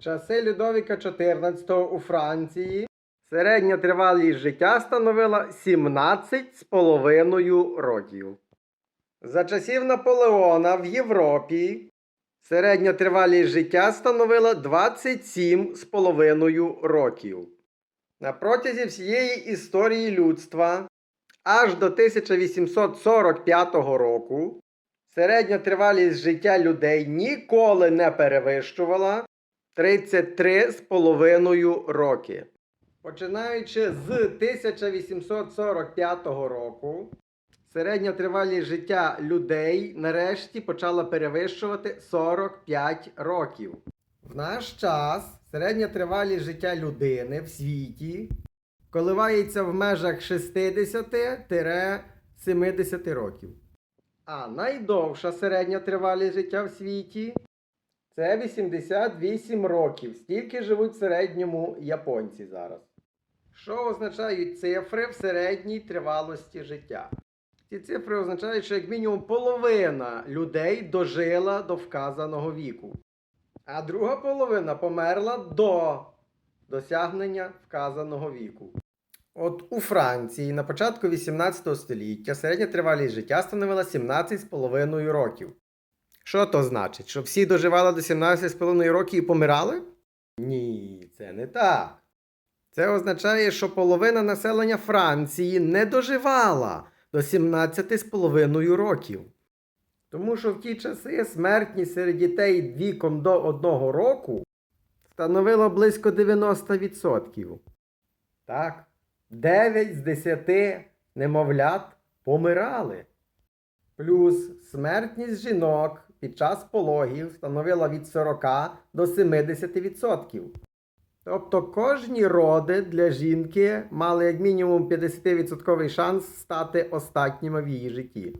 Часи Людовіка XIV у Франції середня тривалість життя становила 17 з половиною років. За часів Наполеона в Європі середня тривалість життя становила 27 з половиною років. На протязі всієї історії людства аж до 1845 року середня тривалість життя людей ніколи не перевищувала 33,5 роки. Починаючи з 1845 року, середня тривалість життя людей нарешті почала перевищувати 45 років. В наш час середня тривалість життя людини в світі коливається в межах 60-70 років. А найдовша середня тривалість життя в світі це 88 років. Стільки живуть в середньому японці зараз. Що означають цифри в середній тривалості життя? Ці цифри означають, що як мінімум половина людей дожила до вказаного віку, а друга половина померла до досягнення вказаного віку. От у Франції на початку 18 століття середня тривалість життя становила 17,5 років. Що то значить? Що всі доживали до 17,5 років і помирали? Ні, це не так. Це означає, що половина населення Франції не доживала до 17,5 років. Тому що в ті часи смертність серед дітей віком до 1 року становила близько 90%. Так, 9 з 10 немовлят помирали. Плюс смертність жінок під час пологів становила від 40 до 70%. Тобто кожні роди для жінки мали як мінімум 50% шанс стати остатніми в її житті.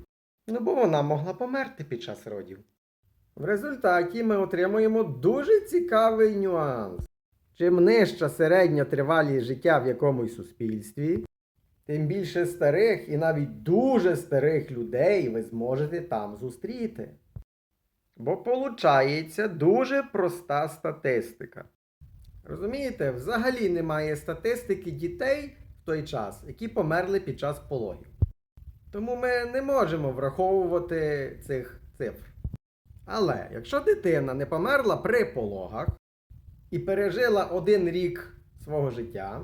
Ну бо вона могла померти під час родів. В результаті ми отримуємо дуже цікавий нюанс. Чим нижча середня тривалість життя в якомусь суспільстві, тим більше старих і навіть дуже старих людей ви зможете там зустріти. Бо получається дуже проста статистика. Розумієте, взагалі немає статистики дітей в той час, які померли під час пологів. Тому ми не можемо враховувати цих цифр. Але якщо дитина не померла при пологах і пережила один рік свого життя,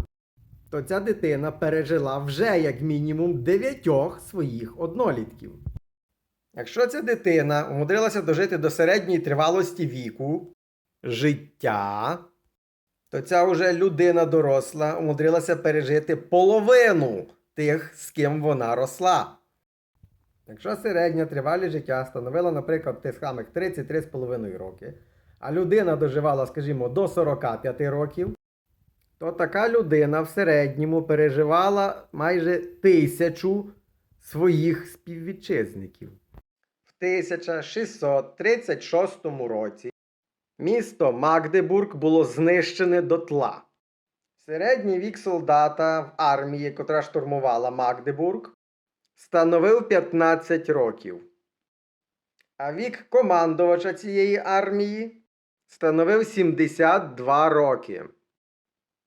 то ця дитина пережила вже як мінімум дев'ятьох своїх однолітків. Якщо ця дитина умудрилася дожити до середньої тривалості віку життя, то ця вже людина доросла умудрилася пережити половину тих, з ким вона росла. Якщо середня тривалість життя становила, наприклад, тих самих 33,5 роки, а людина доживала, скажімо, до 45 років, то така людина в середньому переживала майже тисячу своїх співвітчизників. В 1636 році місто Магдебург було знищене дотла. Середній вік солдата в армії, котра штурмувала Магдебург, становив 15 років. А вік командувача цієї армії становив 72 роки.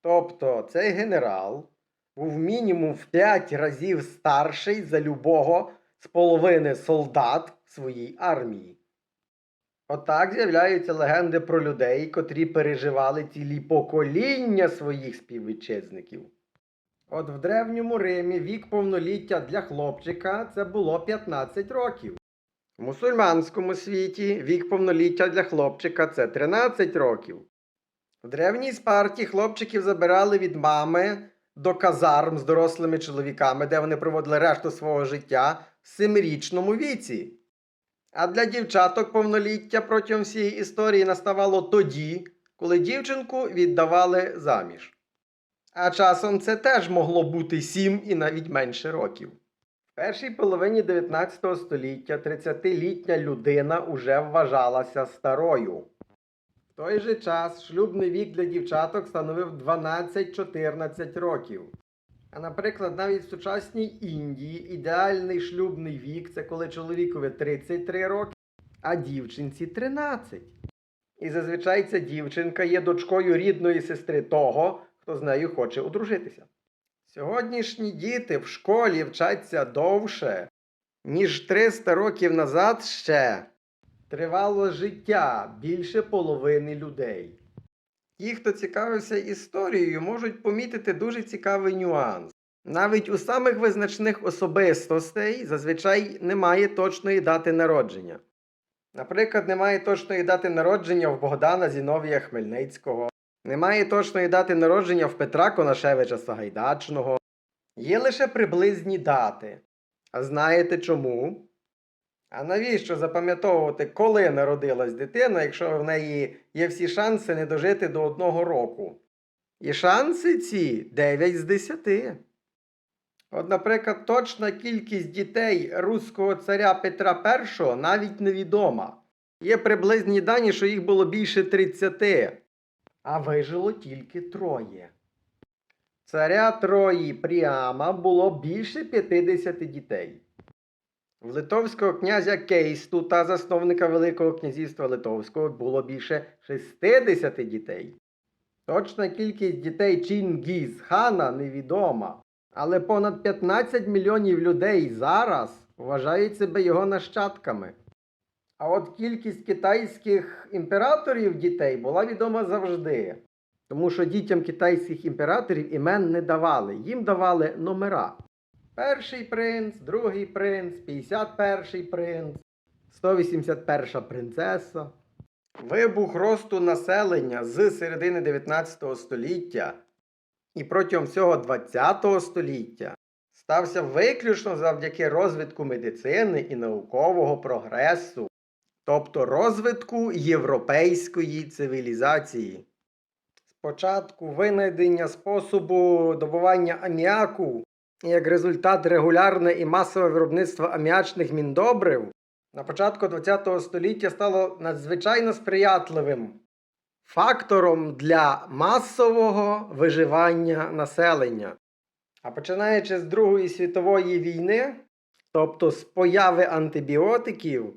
Тобто цей генерал був мінімум в 5 разів старший за любого з половини солдат своїй армії. Отак з'являються легенди про людей, котрі переживали цілі покоління своїх співвітчизників. От в Древньому Римі вік повноліття для хлопчика це було 15 років. В мусульманському світі вік повноліття для хлопчика це 13 років. В древній Спарті хлопчиків забирали від мами до казарм з дорослими чоловіками, де вони проводили решту свого життя в семирічному віці. А для дівчаток повноліття протягом всієї історії наставало тоді, коли дівчинку віддавали заміж. А часом це теж могло бути 7 і навіть менше років. В першій половині 19 століття 30-літня людина уже вважалася старою. В той же час шлюбний вік для дівчаток становив 12-14 років. А наприклад, навіть в сучасній Індії ідеальний шлюбний вік це коли чоловікові 33 роки, а дівчинці 13. І зазвичай ця дівчинка є дочкою рідної сестри того, хто з нею хоче одружитися. Сьогоднішні діти в школі вчаться довше, ніж 300 років назад ще тривало життя більше половини людей. Ті, хто цікавився історією, можуть помітити дуже цікавий нюанс. Навіть у самих визначних особистостей зазвичай немає точної дати народження. Наприклад, немає точної дати народження в Богдана Зіновія Хмельницького, немає точної дати народження в Петра Конашевича Сагайдачного. Є лише приблизні дати. А знаєте чому? А навіщо запам'ятовувати, коли народилась дитина, якщо в неї є всі шанси не дожити до одного року? І шанси ці 9 з 10. От, наприклад, точна кількість дітей руського царя Петра І навіть невідома. Є приблизні дані, що їх було більше 30, а вижило тільки троє. Царя Трої Пріама було більше 50 дітей. В литовського князя Кейсту та засновника Великого князівства Литовського було більше 60 дітей. Точна кількість дітей Чингіз хана невідома, але понад 15 мільйонів людей зараз вважають себе його нащадками. А от кількість китайських імператорів дітей була відома завжди, тому що дітям китайських імператорів імен не давали, їм давали номера. Перший принц, другий принц, 51 принц, 181 принцеса. Вибух росту населення з середини 19 століття і протягом всього 20 століття стався виключно завдяки розвитку медицини і наукового прогресу, тобто розвитку європейської цивілізації. Спочатку винайдення способу добування аміаку як результат регулярне і масове виробництво аміачних міндобрив на початку ХХ століття стало надзвичайно сприятливим фактором для масового виживання населення. А починаючи з Другої світової війни, тобто з появи антибіотиків,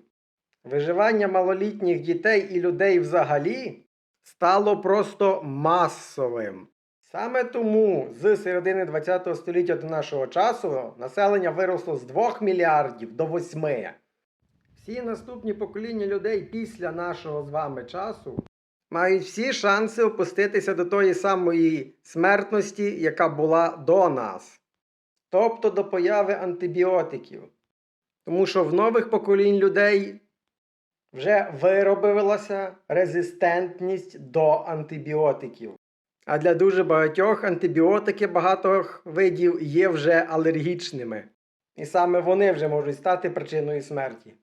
виживання малолітніх дітей і людей взагалі стало просто масовим. Саме тому з середини ХХ століття до нашого часу населення виросло з 2 мільярдів до 8. Всі наступні покоління людей після нашого з вами часу мають всі шанси опуститися до тої самої смертності, яка була до нас, тобто до появи антибіотиків. Тому що в нових поколінь людей вже виробилася резистентність до антибіотиків. А для дуже багатьох антибіотики багатьох видів є вже алергічними. І саме вони вже можуть стати причиною смерті.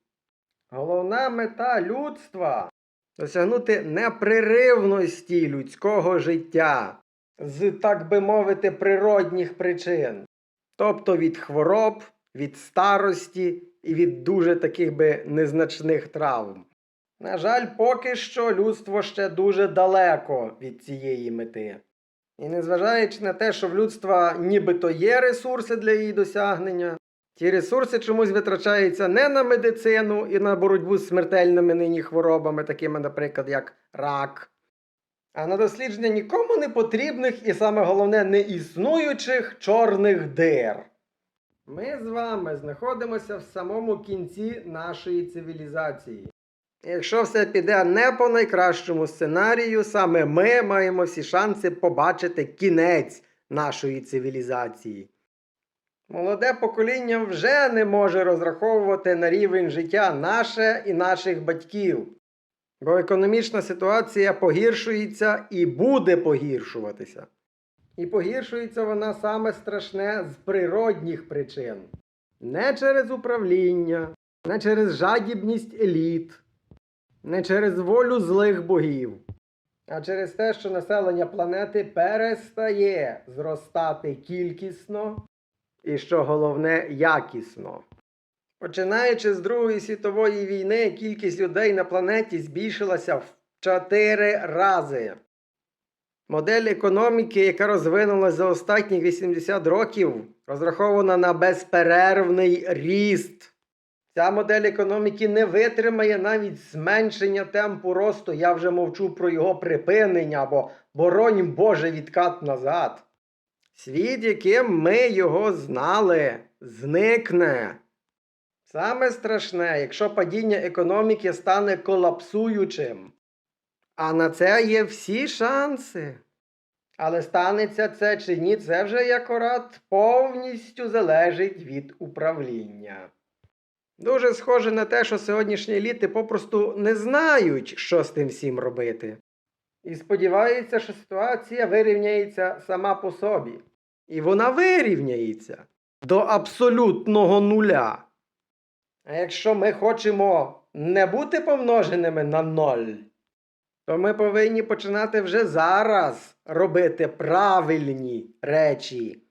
Головна мета людства досягнути непреривності людського життя з, так би мовити, природних причин. Тобто від хвороб, від старості і від дуже таких би незначних травм. На жаль, поки що людство ще дуже далеко від цієї мети. І незважаючи на те, що в людства нібито є ресурси для її досягнення, ті ресурси чомусь витрачаються не на медицину і на боротьбу з смертельними нині хворобами, такими, наприклад, як рак, а на дослідження нікому не потрібних і саме головне неіснуючих чорних дир. Ми з вами знаходимося в самому кінці нашої цивілізації. Якщо все піде не по найкращому сценарію, саме ми маємо всі шанси побачити кінець нашої цивілізації. Молоде покоління вже не може розраховувати на рівень життя наше і наших батьків, бо економічна ситуація погіршується і буде погіршуватися. І погіршується вона саме страшне з природних причин. Не через управління, не через жадібність еліт, не через волю злих богів, а через те, що населення планети перестає зростати кількісно і, що головне, якісно. Починаючи з Другої світової війни, кількість людей на планеті збільшилася в 4 рази. Модель економіки, яка розвинулася за останні 80 років, розрахована на безперервний ріст. Ця модель економіки не витримає навіть зменшення темпу росту. Я вже мовчу про його припинення або боронь Боже відкат назад. Світ, яким ми його знали, зникне. Саме страшне, якщо падіння економіки стане колапсуючим. А на це є всі шанси. Але станеться це чи ні, це вже як орат повністю залежить від управління. Дуже схоже на те, що сьогоднішні еліти попросту не знають, що з тим всім робити. І сподіваються, що ситуація вирівняється сама по собі. І вона вирівняється до абсолютного нуля. А якщо ми хочемо не бути помноженими на ноль, то ми повинні починати вже зараз робити правильні речі.